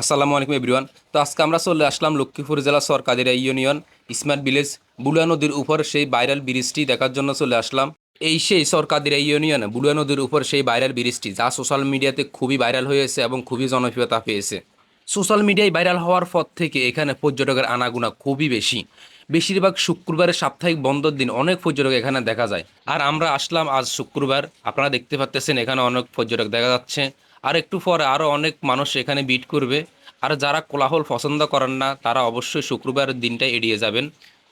আসসালামু আলাইকুম এভরিওয়ান। তো আজকে আমরা চলে আসলাম লক্ষ্মীপুর জেলা সরকারিরা ইউনিয়ন স্মার্ট ভিলেজ বুলুয়া নদীর উপর সেই ভাইরাল ব্রিজটি দেখার জন্য চলে আসলাম। এই সেই সরকারিরা ইউনিয়ন বুলুয়া নদীর উপর সেই ভাইরাল ব্রিজটি যা সোশ্যাল মিডিয়াতে খুবই ভাইরাল হয়েছে এবং খুবই জনপ্রিয়তা পেয়েছে। সোশ্যাল মিডিয়ায় ভাইরাল হওয়ার পর থেকে এখানে পর্যটকের আনাগুনা খুবই বেশি। বেশিরভাগ শুক্রবারের সাপ্তাহিক বন্ধর দিন অনেক পর্যটক এখানে দেখা যায়। আর আমরা আসলাম আজ শুক্রবার। আপনারা দেখতে পাচ্তেছেন এখানে অনেক পর্যটক দেখা যাচ্ছে। আর একটু পরে আরও অনেক মানুষ এখানে বিট করবে। আর যারা কোলাহল পছন্দ করেন না, তারা অবশ্যই শুক্রবারের দিনটা এড়িয়ে যাবেন।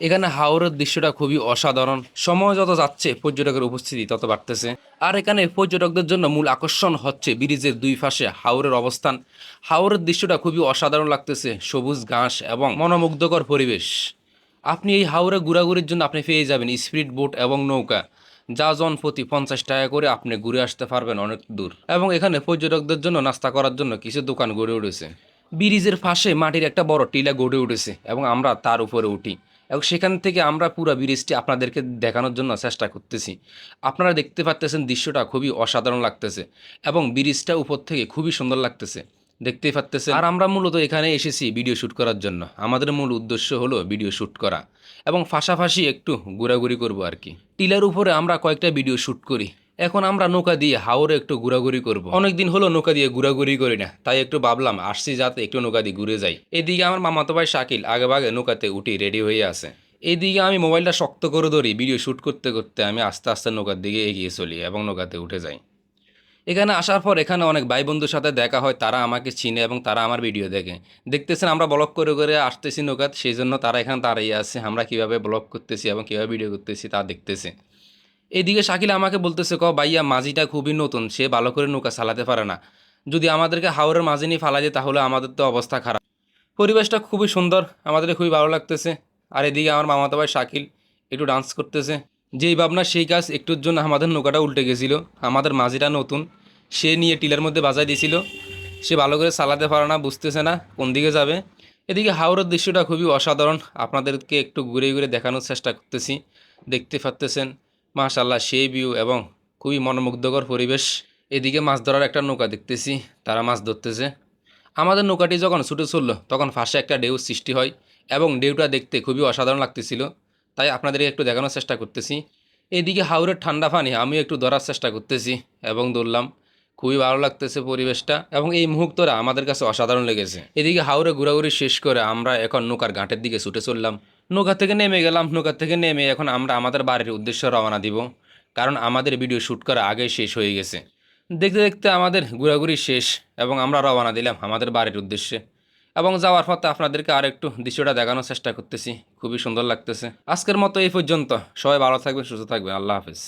এখানে হাওরের দৃশ্যটা খুবই অসাধারণ। সময় যত যাচ্ছে, পর্যটকের উপস্থিতি তত বাড়তেছে। আর এখানে পর্যটকদের জন্য মূল আকর্ষণ হচ্ছে ব্রিজের দুই পাশে হাওরের অবস্থান। হাওরের দৃশ্যটা খুবই অসাধারণ লাগতেছে, সবুজ ঘাস এবং মনোমুগ্ধকর পরিবেশ। আপনি এই হাওরে ঘোরাঘুরির জন্য আপনি পেয়ে যাবেন স্পিড বোট এবং নৌকা। যা জন প্রতি পঞ্চাশ টাকা করে আপনি ঘুরে আসতে পারবেন অনেক দূর। এবং এখানে পর্যটকদের জন্য নাস্তা করার জন্য কিছু দোকান গড়ে উঠেছে। ব্রিজের পাশে মাটির একটা বড় টিলা গড়ে উঠেছে এবং আমরা তার উপরে উঠি। এবং সেখান থেকে আমরা পুরো ব্রিজটি আপনাদেরকে দেখানোর জন্য চেষ্টা করতেছি। আপনারা দেখতে পাচ্তেছেন দৃশ্যটা খুবই অসাধারণ লাগতেছে এবং ব্রিজটা উপর থেকে খুবই সুন্দর লাগতেছে। দেখতেই পাচ্তেছে আর আমরা মূলত এখানে এসেছি ভিডিও শ্যুট করার জন্য। আমাদের মূল উদ্দেশ্য হলো ভিডিও শ্যুট করা। এবং পাশাপাশি একটু ঘোরাঘুরি করব আর কি। টিলার উপরে আমরা কয়েকটা ভিডিও শ্যুট করি। এখন আমরা নৌকা দিয়ে হাওরে একটু ঘোরাঘুরি করব। অনেকদিন হলো নৌকা দিয়ে ঘোরাঘুরি করি না। তাই একটু ভাবলাম, আসছি যাতে একটু নৌকা দিয়ে ঘুরে যাই। এদিকে আমার মামাতো ভাই শাকিল আগে ভাগে নৌকাতে উঠি, রেডি হয়ে আছে। এইদিকে আমি মোবাইলটা শক্ত করে ধরি, ভিডিও শ্যুট করতে করতে আমি আস্তে আস্তে নৌকার দিকে এগিয়ে চলি এবং নৌকাতে উঠে যাই। এখানে আসার পর এখানে অনেক ভাই বন্ধুর সাথে দেখা হয়, তারা আমাকে চিনে এবং তারা আমার ভিডিও দেখে। দেখতেছেন আমরা ব্লগ করে করে আসতেছি নৌকাত, সেই জন্য তারা এখানে দাঁড়িয়ে আছে, আমরা কীভাবে ব্লগ করতেছি এবং কীভাবে ভিডিও করতেছি তা দেখতেছে। এদিকে শাকিল আমাকে বলতেছে ক ভাইয়া, মাঝিটা খুবই নতুন, সে ভালো করে নৌকা চালাতে পারে না। যদি আমাদেরকে হাওরের মাঝে নিয়ে ফালা যায় তাহলে আমাদের তো অবস্থা খারাপ। পরিবেশটা খুবই সুন্দর, আমাদের খুবই ভালো লাগতেছে। আর এদিকে আমার মামাতো ভাই শাকিল একটু ডান্স করতেছে। যেই ভাবনা, সেই কাজ একটুর জন্য আমাদের নৌকাটা উল্টে গেছিল। আমাদের মাঝিটা নতুন সে নিয়ে টিলার মধ্যে বাজায় দিয়েছিল। সে ভালো করে চালাতে পারে না, বুঝতেছে না কোন দিকে যাবে। এদিকে হাওড়ের দৃশ্যটা খুবই অসাধারণ। আপনাদেরকে একটু ঘুরে ঘুরে দেখানোর চেষ্টা করতেছি। দেখতে পারতেছেন মাশাল্লাহ সেই ভিউ এবং খুবই মনোমুগ্ধকর পরিবেশ। এদিকে মাছ ধরার একটা নৌকা দেখতেছি, তারা মাছ ধরতেছে। আমাদের নৌকাটি যখন ছুটে চলল, তখন ফাঁসে একটা ঢেউ সৃষ্টি হয় এবং ঢেউটা দেখতে খুবই অসাধারণ লাগতেছিল। তাই আপনাদেরকে একটু দেখানোর চেষ্টা করতেছি। এদিকে হাওড়ের ঠান্ডা পানি, আমিও একটু ধরার চেষ্টা করতেছি এবং ধরলাম। খুবই ভালো লাগতেছে পরিবেশটা এবং এই মুহূর্তটা আমাদের কাছে অসাধারণ লেগেছে। এদিকে হাওরে ঘোরাঘুরি শেষ করে আমরা এখন নৌকার ঘাটের দিকে ছুটে চললাম। নৌকা থেকে নেমে গেলাম, নৌকা থেকে নেমে এখন আমরা আমাদের বাড়ির উদ্দেশ্যে রওনা দিব, কারণ আমাদের ভিডিও শ্যুট করা আগে শেষ হয়ে গেছে। দেখতে দেখতে আমাদের ঘোরাঘুরি শেষ এবং আমরা রওনা দিলাম আমাদের বাড়ির উদ্দেশ্যে। এবং যাওয়ার পথে আপনাদেরকে আর একটু দৃশ্যটা দেখানোর চেষ্টা করতেছি, খুবই সুন্দর লাগতেছে। আজকের মতো এই পর্যন্ত। সবাই ভালো থাকবেন, সুস্থ থাকবেন। আল্লাহ হাফেজ।